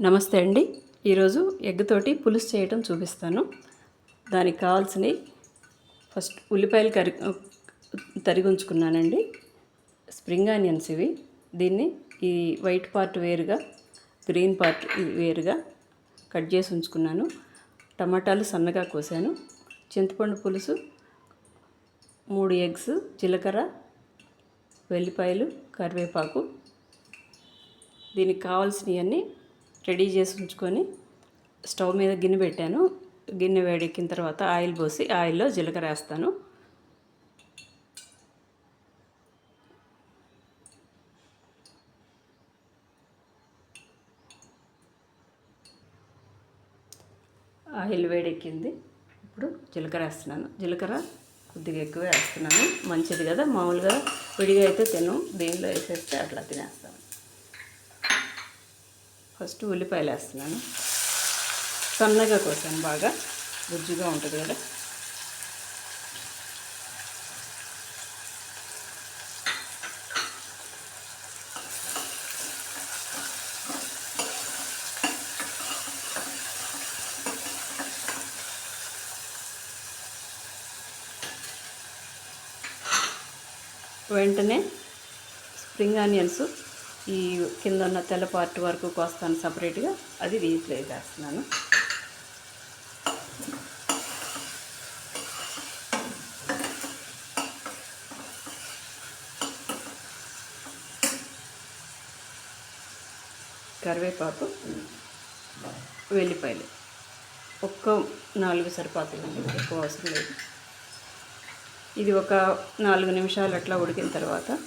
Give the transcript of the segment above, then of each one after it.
నమస్తే అండి. ఈరోజు ఎగ్తోటి పులుసు చేయటం చూపిస్తాను. దానికి కావాల్సినవి ఫస్ట్ ఉల్లిపాయలు కరి తరిగి ఉంచుకున్నానండి. స్ప్రింగ్ ఆనియన్స్ ఇవి. దీన్ని ఈ వైట్ పార్ట్ వేరుగా గ్రీన్ పార్ట్ వేరుగా కట్ చేసి ఉంచుకున్నాను. టమాటాలు సన్నగా కోసాను. చింతపండు పులుసు మూడు ఎగ్స్ జీలకర్ర వెల్లిపాయలు కరివేపాకు. దీనికి కావాల్సినవన్నీ రెడీ చేసి ఉంచుకొని స్టవ్ మీద గిన్నె పెట్టాను. గిన్నె వేడెక్కిన తర్వాత ఆయిల్ పోసి ఆయిల్లో జీలకర్ర వేస్తాను. ఆయిల్ వేడెక్కింది. ఇప్పుడు జీలకర్ర వేస్తున్నాను. జీలకర్ర కొద్దిగా ఎక్కువ వేస్తున్నాను. మంచిది కదా. మామూలుగా విడిగా అయితే తిను దేనిలో వేసేస్తే అట్లా తినేస్తాను. ఫస్ట్ ఉల్లిపాయలు వేస్తున్నాను. సన్నగా కోసాను బాగా. గుజ్జుగా ఉంటుంది కదా. వెంటనే స్ప్రింగ్ ఆనియన్స్ ఈ కింద ఉన్న తెల్ల పార్ట్ వరకు కోస్తాను సపరేట్గా. అది దీంట్లో వేసేస్తున్నాను. కరివేపాకు వెల్లిపాయలు. ఒక్క నాలుగు సరిపోతుందండి ఎక్కువ అవసరం లేదు. ఇది ఒక నాలుగు నిమిషాలు అట్లా ఉడికిన తర్వాత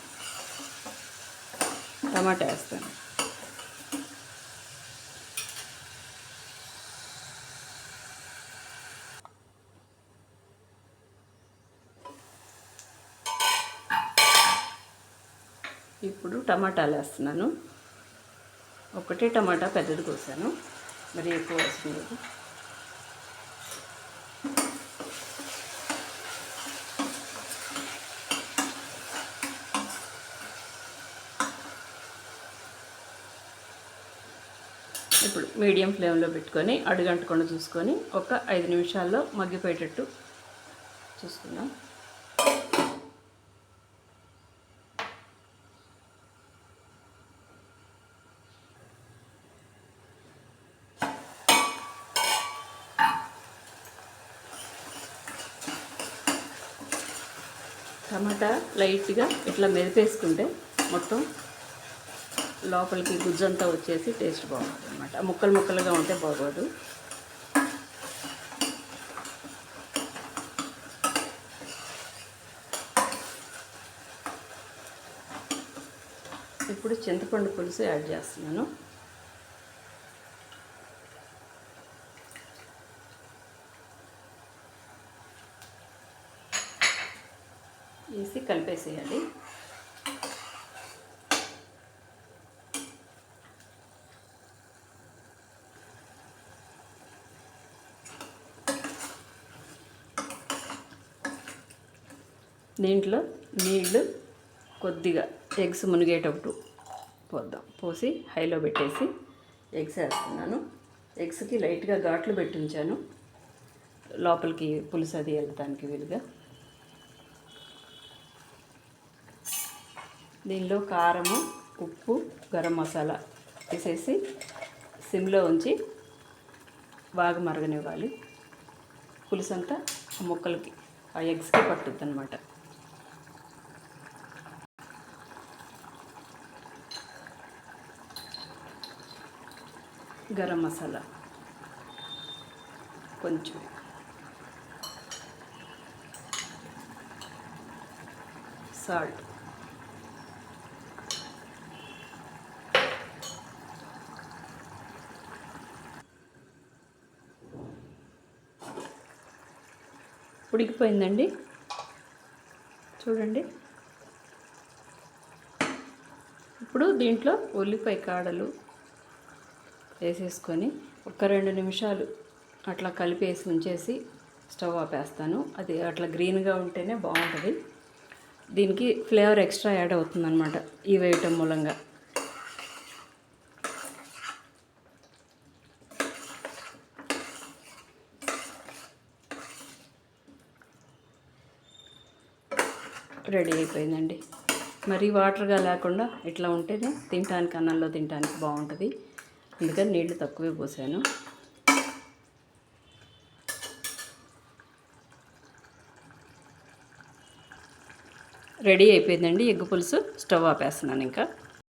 టమాటా వేస్తాను. ఇప్పుడు టమాటాలు వేస్తున్నాను. ఒకటే టమాటా పెద్దది కోసాను. మరి ఎక్కువ అవసరం లేదు. ఇప్పుడు మీడియం ఫ్లేమ్లో పెట్టుకొని అడుగంటకుండా చూసుకొని ఒక ఐదు నిమిషాల్లో మగ్గిపోయేటట్టు చూసుకుందాం. టమాటా లైట్గా ఇట్లా మెదిపేసుకుంటే మొత్తం లోపలికి గుజ్జంతా వచ్చేసి టేస్ట్ బాగుంటుంది అనమాట ముక్కలు ముక్కలుగా ఉంటే బాగోదు. ఇప్పుడు చింతపండు పులుసు యాడ్ చేస్తున్నాను. వేసి కలిపేసేయాలి. దీంట్లో నీళ్ళు కొద్దిగా ఎగ్స్ మునిగేటప్పుడు పోద్దాం. పోసి హైలో పెట్టేసి ఎగ్స్ వేస్తున్నాను. ఎగ్స్కి లైట్గా ఘాట్లు పెట్టించాను. లోపలికి పులుసు అది వెళ్ళటానికి వీలుగా. దీనిలో కారము ఉప్పు గరం మసాలా వేసేసి సిమ్లో ఉంచి బాగా మరగనివ్వాలి. పులుసు అంతా ముక్కలకి ఆ ఎగ్స్కి పట్టుద్ది అనమాట గరం మసాలా. కొంచెం. సాల్ట్. ఉడికిపోయిందండి? చూడండి. ఇప్పుడు దీంట్లో ఉల్లిపాయ కాడలు వేసేసుకొని ఒక రెండు నిమిషాలు అట్లా కలిపేసి ఉంచేసి స్టవ్ ఆపేస్తాను. అది అట్లా గ్రీన్గా ఉంటేనే బాగుంటుంది. దీనికి ఫ్లేవర్ ఎక్స్ట్రా యాడ్ అవుతుందన్నమాట ఈ వేయటం మూలంగా. రెడీ అయిపోయిందండి. మరి వాటర్గా లేకుండా ఇట్లా ఉంటేనే తినటానికి అన్నంలో తినటానికి బాగుంటుంది. అందుకని నీళ్ళు తక్కువే పోసాను. రెడీ అయిపోయిందండి ఎగ్గు పులుసు. స్టవ్ ఆపేస్తున్నాను ఇంకా.